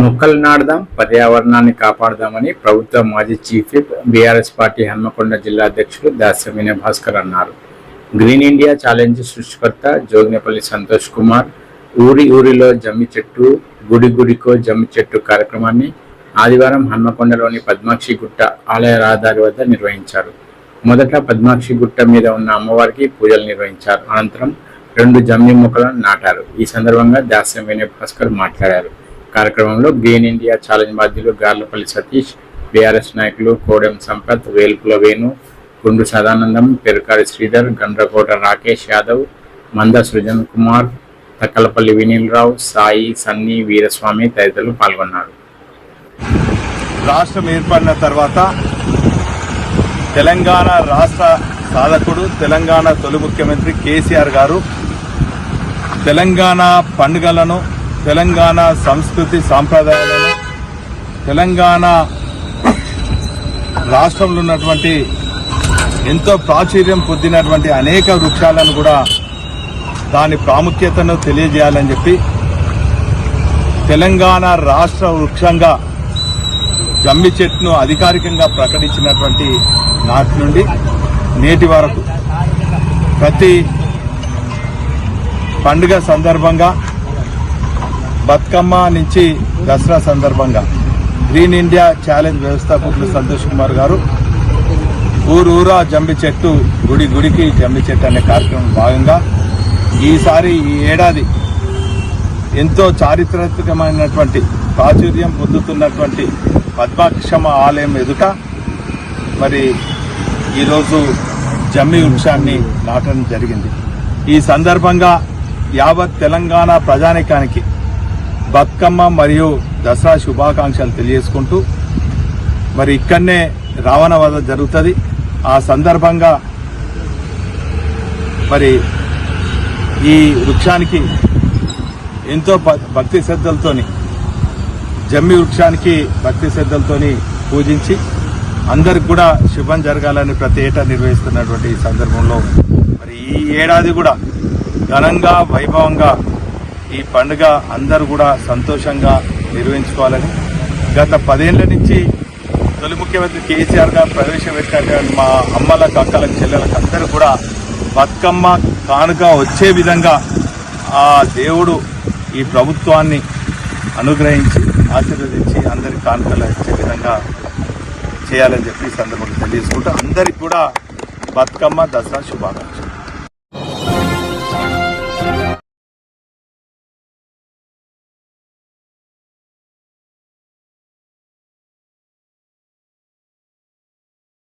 మొక్కలు నాడదాం పర్యావరణాన్ని కాపాడదామని ప్రభుత్వ మాజీ chief whip BRS party Hanamkonda జిల్లా అధ్యక్షుడు దాస్య భాస్కర్ అన్నారు. గ్రీన్ ఇండియా ఛాలెంజ్ సృష్టికర్త జోగినపల్లి సంతోష్ కుమార్ ఊరి ఊరిలో జమ్మి చెట్టు గుడి గుడికో జమ్మి చెట్టు కార్యక్రమాన్ని ఆదివారం హన్మకొండలోని పద్మాక్షి గుట్ట ఆలయ రహదారి వద్ద నిర్వహించారు. మొదట పద్మాక్షి గుట్ట మీద ఉన్న అమ్మవారికి పూజలు నిర్వహించారు. అనంతరం రెండు జమ్మి మొక్కలను నాటారు. ఈ సందర్భంగా దాస్యం వినయ్ భాస్కర్ మాట్లాడారు. కార్యక్రమంలో గ్రీన్ ఇండియా ఛాలెంజ్ బాధ్యులు గార్లపల్లి సతీష్ బీఆర్ఎస్ నాయకులు కోడెం సంపత్ వేల్పుల వేణు గుండు సదానందం పెరుకారి శ్రీధర్ గండ్రకోట రాకేష్ యాదవ్ మంద సృజన్ కుమార్ తక్కలపల్లి వినీల్ సాయి సన్నీ వీరస్వామి తదితరులు పాల్గొన్నారు. రాష్ట్రం ఏర్పడిన తర్వాత తెలంగాణ రాష్ట్ర సాధకుడు తెలంగాణ తొలి ముఖ్యమంత్రి కేసీఆర్ గారు తెలంగాణ పండుగలను తెలంగాణ సంస్కృతి సాంప్రదాయాలను తెలంగాణ రాష్ట్రంలో ఉన్నటువంటి ఎంతో ప్రాచుర్యం పొందినటువంటి అనేక వృక్షాలను కూడా దాని ప్రాముఖ్యతను తెలియజేయాలని చెప్పి తెలంగాణ రాష్ట్ర వృక్షంగా జమ్మి చెట్టును అధికారికంగా ప్రకటించినటువంటి నాటి నుండి నేటి వరకు ప్రతి పండుగ సందర్భంగా బతుకమ్మ నుంచి దసరా సందర్భంగా గ్రీన్ ఇండియా ఛాలెంజ్ వ్యవస్థాపకులు సంతోష్ కుమార్ గారు ఊరూరా జంబి చెట్టు గుడి గుడికి జంబి చెట్టు అనే కార్యక్రమం భాగంగా ఈసారి ఈ ఏడాది ఎంతో చారిత్రాత్మకమైనటువంటి ప్రాచుర్యం పొందుతున్నటువంటి పద్మాక్షమ ఆలయం ఎదుట మరి ఈరోజు జమ్మి వృక్షాన్ని నాటడం జరిగింది. ఈ సందర్భంగా యావత్ తెలంగాణ ప్రజానికానికి బతుకమ్మ మరియు దసరా శుభాకాంక్షలు తెలియజేసుకుంటూ మరి ఇక్కడనే రావణ వధ జరుగుతుంది. ఆ సందర్భంగా మరి ఈ వృక్షానికి ఎంతో భక్తి శ్రద్ధలతోని జమ్మి వృక్షానికి భక్తి శ్రద్ధలతోని పూజించి అందరికి కూడా శుభం జరగాలని ప్రతి ఏటా నిర్వహిస్తున్నటువంటి ఈ సందర్భంలో మరి ఈ ఏడాది కూడా ఘనంగా వైభవంగా ఈ పండుగ అందరూ కూడా సంతోషంగా నిర్వహించుకోవాలని గత పదేళ్ళ నుంచి తొలి ముఖ్యమంత్రి కేసీఆర్ గారు ప్రవేశపెట్టినటువంటి మా అమ్మలకు అక్కలకు చెల్లెలకు అందరూ కూడా బతుకమ్మ కానుక వచ్చే విధంగా ఆ దేవుడు ఈ ప్రభుత్వాన్ని అనుగ్రహించి ఆశీర్వదించి అందరి కానుకలు ఇచ్చే విధంగా చేయాలని చెప్పి సందర్భంగా తెలియజేసుకుంటూ అందరికి కూడా బతుకమ్మ దసరా శుభాకాంక్షలు.